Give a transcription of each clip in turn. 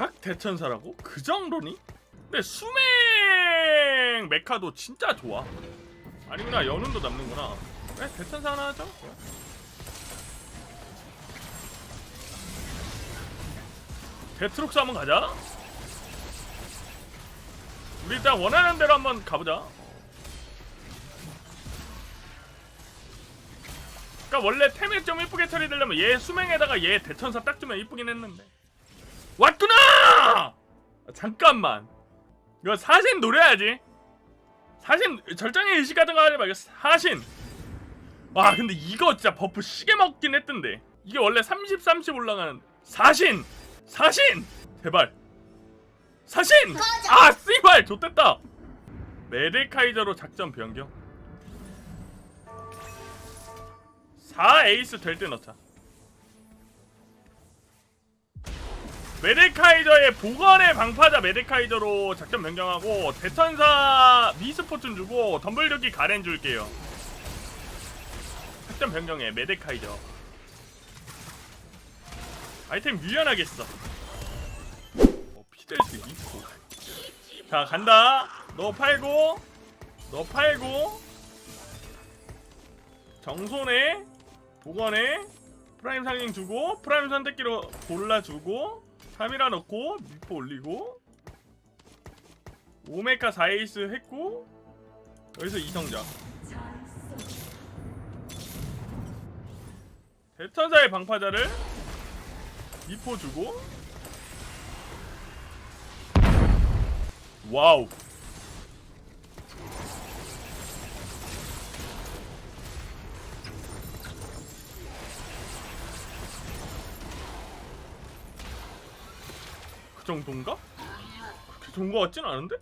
닭 대천사라고? 그 정도니? 근데 수맹 메카도 진짜 좋아. 아니구나 연운도 남는구나. 그래 대천사 하나 하자. 데트록스 한번 가자. 우리 일단 원하는 대로 한번 가보자. 그러니까 원래 템을 좀 이쁘게 처리되려면 얘 수맹에다가 얘 대천사 딱 주면 이쁘긴 했는데 왔구나! 아, 잠깐만 이거 사신 노려야지 사신 절정의 의식 같은 거 하지 말고 사신 와 근데 이거 진짜 버프 시계 먹긴 했던데 이게 원래 30, 30 올라가는 사신! 사신! 제발 사신! 아 씨발 좋됐다 메데카이저로 작전 변경 4 에이스 될 때 넣자. 메데카이저의 보건의 방파자 메데카이저로 작전 변경하고 대천사 미스포춘 주고 덤블력이 가렌 줄게요. 작전 변경해 메데카이저. 아이템 유연하겠어. 어, 피델스 미포. 자 간다. 너 팔고 너 팔고 정손에 보건에 프라임 상징 주고 프라임 선택기로 골라주고 3이라 넣고 미포 올리고 오메카 4에이스 했고 여기서 이성자. 대천사의 방파자를 미포 주고 와우 정도인가? 그렇게 좋은 거 같진 않은데?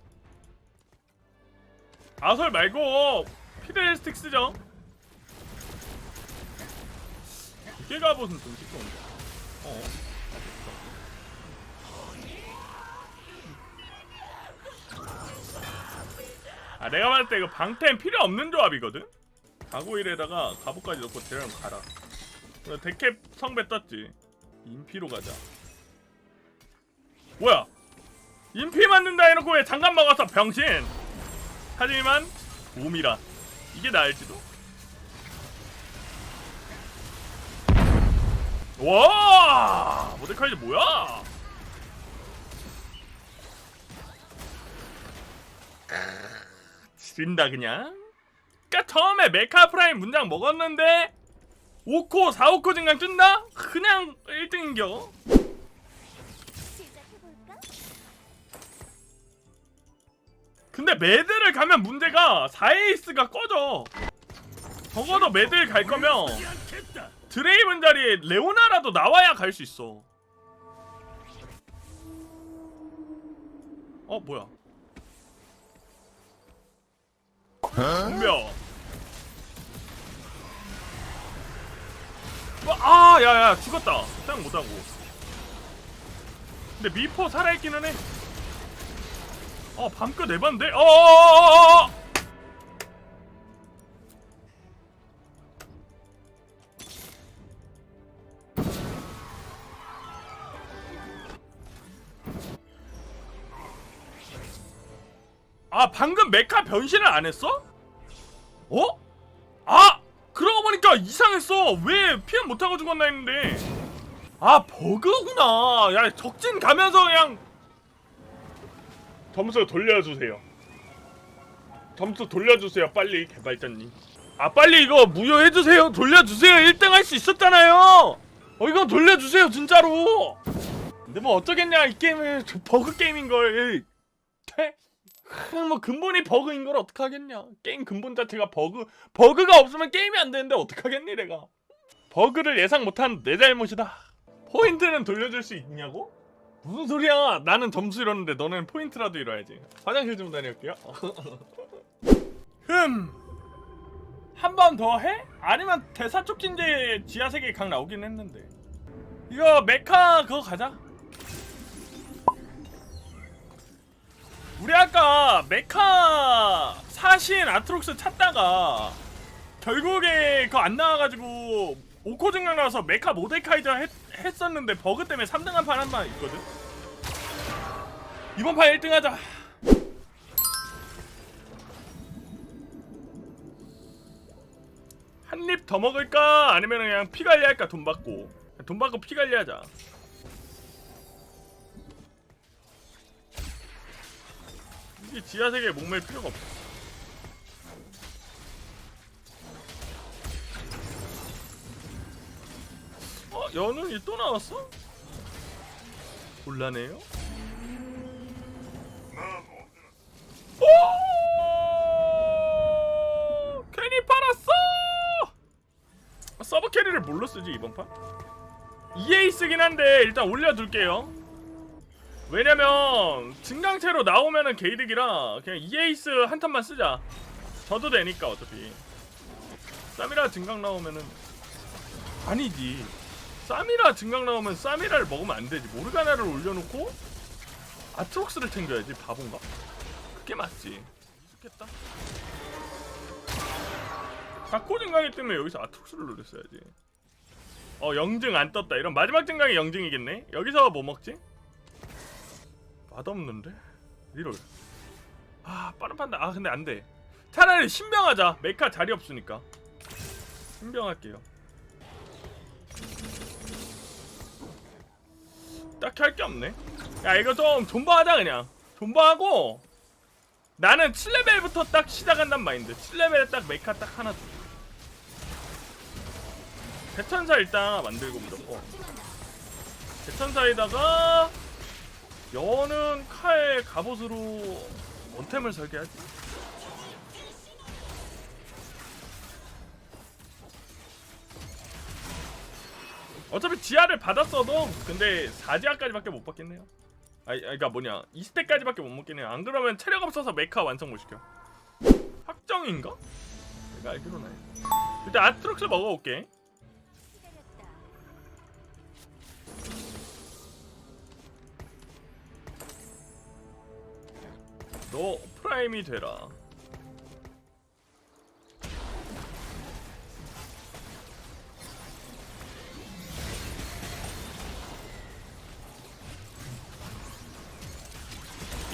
아설 말고 피델스틱 쓰죠 이게 갑옷은 좀 시끄러운데 어 아, 내가 봤을 때 이거 방템 필요 없는 조합이거든? 가고일에다가 갑옷까지 넣고 대령 가라 데캡 성배 떴지 인피로 가자 뭐야? 인피 맞는다 해놓고 왜 장갑 먹었어 병신? 하지만 봄이라 이게 나을지도. 와 모데카이즈 뭐야? 지린다 그냥. 그니까 처음에 메카 프라임 문장 먹었는데 5코 4호코 증강 뜬다? 그냥 1등인겨. 근데 매드를 가면 문제가 4에이스가 꺼져. 적어도 매드를 갈 거면 드레이븐 자리에 레오나라도 나와야 갈 수 있어. 어 뭐야? 분명. 아, 야야 죽었다. 생각 못하고. 근데 미포 살아있기는 해. 어 에반데? 어어어어어! 아 방금 메카 변신을 안 했어? 어? 아! 그러고 보니까 이상했어 왜 피해 못하고 죽었나 했는데 아 버그구나 야 적진 가면서 그냥 점수 돌려주세요. 점수 돌려주세요. 빨리 개발자님. 아 빨리 이거 무효해주세요. 돌려주세요. 1등 할 수 있었잖아요. 어 이거 돌려주세요 진짜로. 근데 뭐 어쩌겠냐 이 게임은 저 버그 게임인 걸. 퇴? 뭐 근본이 버그인 걸 어떡하겠냐. 게임 근본 자체가 버그 버그가 없으면 게임이 안 되는데 어떡하겠니 내가. 버그를 예상 못한 내 잘못이다. 포인트는 돌려줄 수 있냐고? 무슨 소리야? 나는 점수 잃었는데 너는 포인트라도 잃어야지. 화장실 좀 다녀올게요. 흠. 한 번 더 해? 아니면 대사 촉진제 지하 세계 각 나오긴 했는데. 이거 메카 그거 가자. 우리 아까 메카 사신 아트록스 찾다가 결국에 그거 안 나와가지고 오코 증강 나와서 메카 모데카이저 했, 했었는데 버그 때문에 3등 한 판한번 있거든. 이번 판 1등 하자. 한 입 더 먹을까? 아니면 그냥 피 관리할까? 돈 받고. 돈 받고 피 관리하자. 이게 지하세계에 목맬 필요가 없어 연운이 또 나왔어? 곤란해요? 오! 괜히 팔았어! 서브 캐리를 뭘로 쓰지 이번 판? EA 쓰긴 한데 일단 올려둘게요 왜냐면 증강체로 나오면은 개이득이라 그냥 EA스 한 탄만 쓰자 져도 되니까 어차피 쌈이라 증강 나오면은 아니지 쌈이라 증강 나오면 쌈이라를 먹으면 안 되지. 모르가나를 올려놓고 아트록스를 챙겨야지 바본가? 그게 맞지. 좋겠다. 자코 증강이 때문에 여기서 아트록스를 노렸어야지. 어 영증 안 떴다. 이런 마지막 증강이 영증이겠네? 여기서 뭐 먹지? 맛없는데? 리롤 아 빠른 판단. 아 근데 안돼. 차라리 신병하자. 메카 자리 없으니까. 신병할게요 딱히 할 게 없네. 야 이거 좀 존버하자 그냥. 존버하고 나는 7레벨부터 딱 시작한단 마인드. 7레벨에 딱 메카 딱 하나 줘. 대천사 일단 만들고 무조건. 대천사에다가 여는 칼 갑옷으로 원템을 설계하지 어차피 지하를 받았어도 근데 4지하까지밖에 못 받겠네요. 아니 그니까 뭐냐. 2스택까지밖에 못 먹겠네요. 안 그러면 체력 없어서 메카 완성 못 시켜. 확정인가? 내가 알기로는 일단 아트록스 먹어볼게. 너 프라임이 되라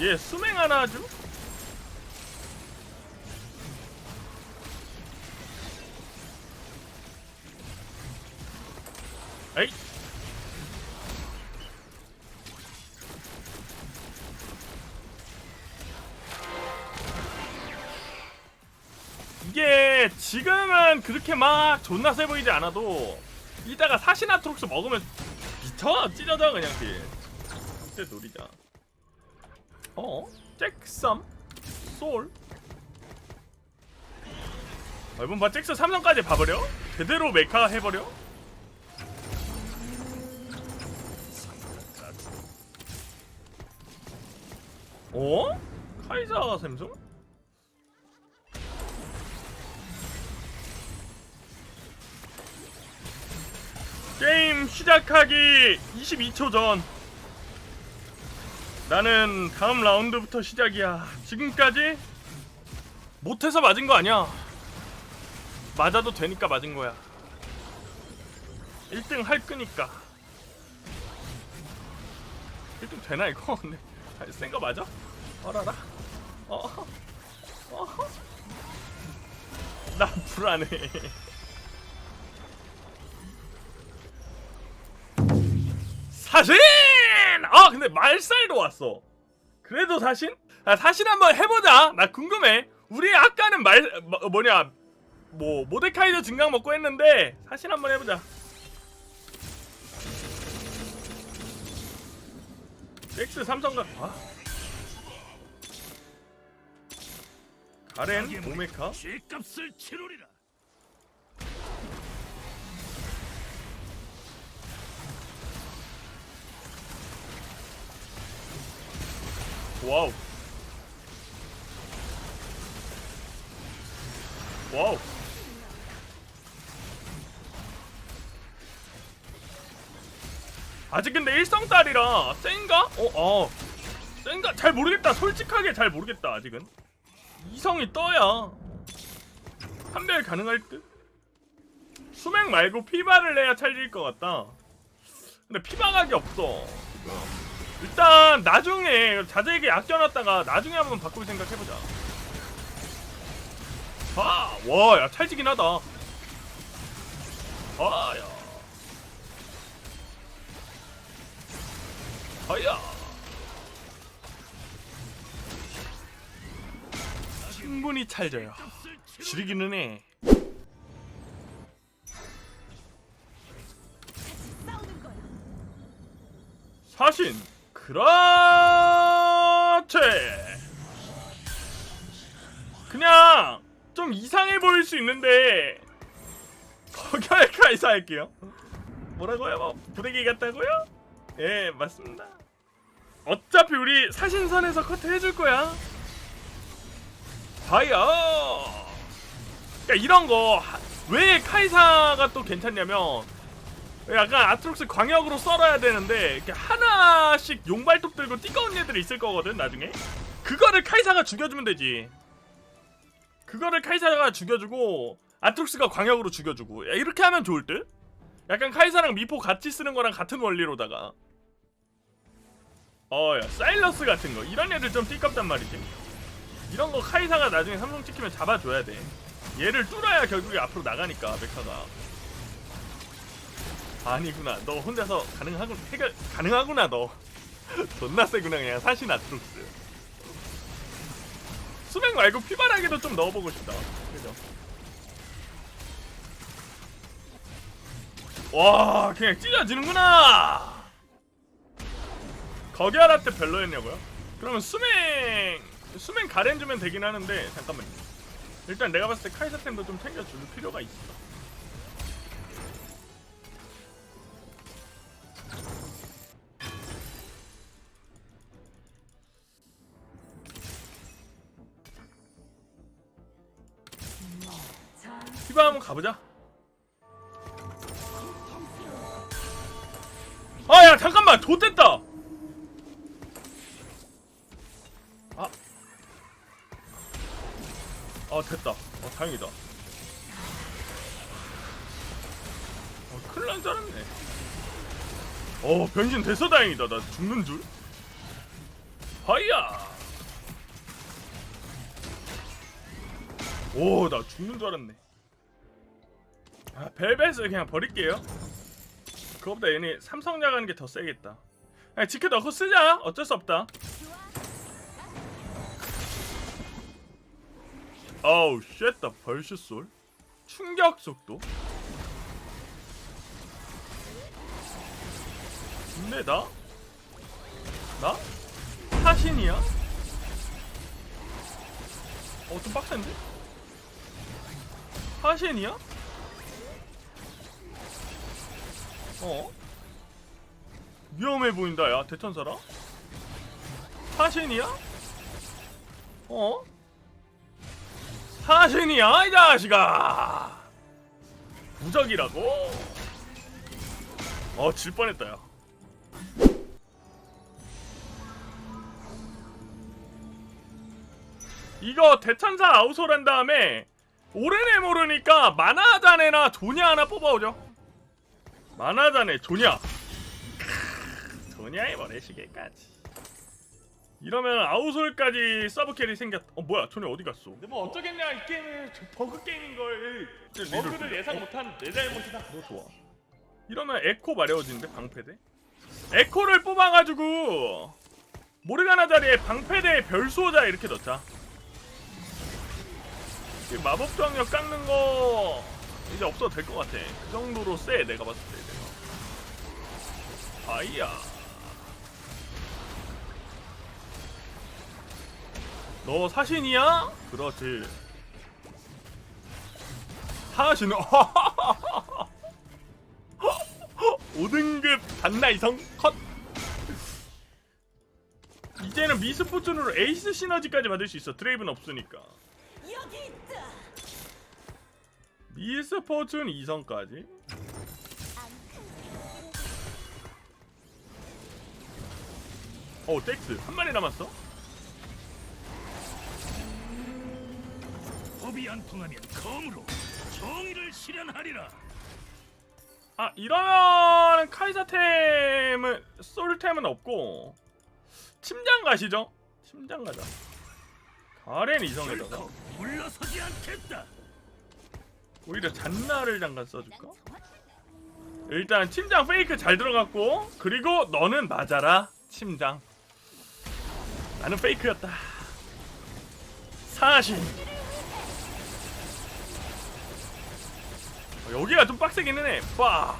얘 수맹 하나 하죠? 에이. 이게 지금은 그렇게 막 존나 세 보이지 않아도 이따가 사시나 트록스 먹으면 미쳐 찢어져 그냥. 길 그때 노리자 어? 잭썸? 솔? 어, 이번 봐 잭스 삼성까지 봐버려? 제대로 메카 해버려? 어? 카이사 샘송? 게임 시작하기 22초 전 나는 다음 라운드부터 시작이야. 지금까지 못해서 맞은 거 아니야. 맞아도 되니까 맞은 거야. 1등 할 거니까. 1등 되나 이거? 근데 센거 맞아? 어라라. 어. 어. 나 불안해. 사신! 아 근데 말살도 왔어. 그래도 사신? 아, 사신 한번 해보자. 나 궁금해. 우리 아까는 말 뭐, 뭐냐 뭐 모데카이저 증강 먹고 했는데 사신 한번 해보자. 엑스 삼성가 아? 가렌 오메카 죗값을 치르리라. 와우. 와우. 아직 근데 일성딸이라 센가? 어, 어. 센가? 잘 모르겠다. 솔직하게 잘 모르겠다 아직은. 이성이 떠야 판별 가능할 듯? 수맥 말고 피바를 내야 찰질 것 같다. 근데 피바각이 없어. 지금 일단 나중에 자세하게 아껴놨다가 나중에 한번 바꿀 생각 해보자. 아, 와, 야 찰지긴 하다. 아, 야, 아야. 충분히 찰져요. 지르기는 해. 사신 그렇지. 그냥 좀 이상해 보일 수 있는데 거기에 카이사 할게요. 뭐라고요? 뭐 부대기 같다고요? 예 맞습니다. 어차피 우리 사신선에서 커트 해줄 거야. 봐요. 그러니까 이런 거 왜 카이사가 또 괜찮냐면 약간 아트록스 광역으로 썰어야 되는데 이렇게 하나씩 용발톱 들고 띠꺼운 애들이 있을 거거든 나중에. 그거를 카이사가 죽여주면 되지. 그거를 카이사가 죽여주고 아트록스가 광역으로 죽여주고. 야, 이렇게 하면 좋을 듯? 약간 카이사랑 미포 같이 쓰는 거랑 같은 원리로다가. 어야 사일러스 같은 거. 이런 애들 좀 띠껍단 말이지. 이런 거 카이사가 나중에 삼성 찍히면 잡아줘야 돼. 얘를 뚫어야 결국에 앞으로 나가니까 메카가 아니구나. 너 혼자서 가능하군 해결 가능하구나 너. 존나 세구나 그냥 사신 아트록스. 수맥 말고 피바라기도 좀 넣어보고 싶다. 그죠? 와 그냥 찢어지는구나. 거기 하나 때 별로였냐고요? 그러면 수맹 수맹 가렌 주면 되긴 하는데 잠깐만요. 일단 내가 봤을 때 카이사템도 좀 챙겨줄 필요가 있어. 가보자. 아, 야, 잠깐만, 좆됐다. 아, 아, 됐다. 어, 다행이다. 어, 큰일 난 줄 알았네. 어, 변신 됐어, 다행이다. 나 죽는 줄. 하이야. 오, 나 죽는 줄 알았네. 아, 벨벳을 그냥 버릴게요. 그거보다 얘네 삼성야 가는 게 더 세겠다. 아, 지켜 넣고 쓰자. 어쩔 수 없다. 어우, 쉣다. 벌슈 솔. 충격 속도. 근데 나? 나? 사신이야? 어, 좀 빡센데? 사신이야? 어? 위험해 보인다 야 대천사라 사신이야? 어? 사신이야 이 자식아 무적이라고? 어질 뻔했다 야 이거 대천사 아우솔 한 다음에 오래내 모르니까 만화자네나 조냐 하나 뽑아오죠 만화자네 조냐. 조냐의 머리시계까지. 이러면 아우솔까지 서브캐리 생겼 어 뭐야 조냐 어디 갔어? 근데 뭐 어쩌겠냐 이 게임은 저 버그 게임인 걸. 버그를 예상 못한 내 잘못이다. 그거 좋아. 이러면 에코 마려워지는데 방패대? 에코를 뽑아가지고 모르가나 자리에 방패대 별수호자 이렇게 넣자. 이 마법 정력 깎는 거 이제 없어도 될 것 같아. 그 정도로 세 내가 봤을 때 내가. 아이야. 너 사신이야? 그렇지. 사신. 5등급 단나이성 컷. 이제는 미스포춘으로 에이스 시너지까지 받을 수 있어. 드레이브는 없으니까. 여기 미스포춘 2성까지 어 덱스 한 마리 남았어? 법이 안 통하면 검으로 정의를 실현하리라. 아 이러면 카이사템은 솔템은 없고 침장 가시죠. 침장 가자. 가렌 이성에다가 물러서지 않겠다. 오히려 잔나를 잠깐 써줄까? 일단 침장 페이크 잘 들어갔고 그리고 너는 맞아라 침장 나는 페이크였다 사신 어, 여기가 좀 빡세기는 해 빠.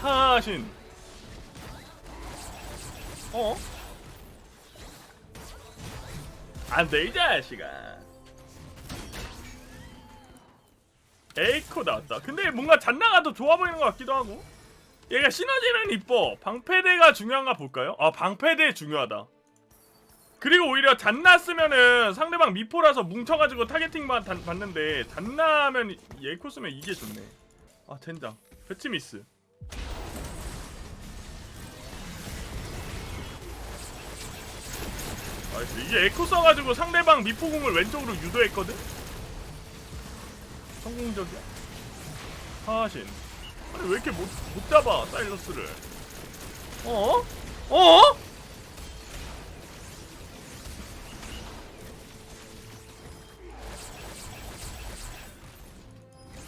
사신 어? 안돼 이 자식아. 에이코 나왔다. 근데 뭔가 잔나가 더 좋아 보이는 것 같기도 하고. 얘가 시너지는 이뻐. 방패대가 중요한가 볼까요? 아 방패대 중요하다. 그리고 오히려 잔나 쓰면은 상대방 미포라서 뭉쳐가지고 타겟팅 받, 받는데 잔나 하면 에이코 쓰면 이게 좋네. 아 젠장. 배치 미스 나이스. 이게 에코 써가지고 상대방 미포공을 왼쪽으로 유도했거든? 성공적이야. 하신. 아니, 왜 이렇게 못, 못 잡아, 사일러스를. 어? 어?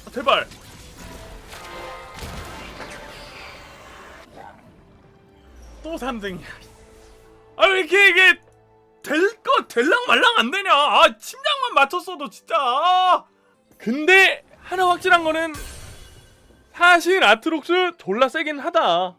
아, 제발. 또 3등이야. 아, 왜 이렇게 이게 될거 될랑 말랑 안 되냐? 아 침장만 맞췄어도 진짜. 아. 근데 하나 확실한 거는 사실 아트록스 졸라 세긴 하다.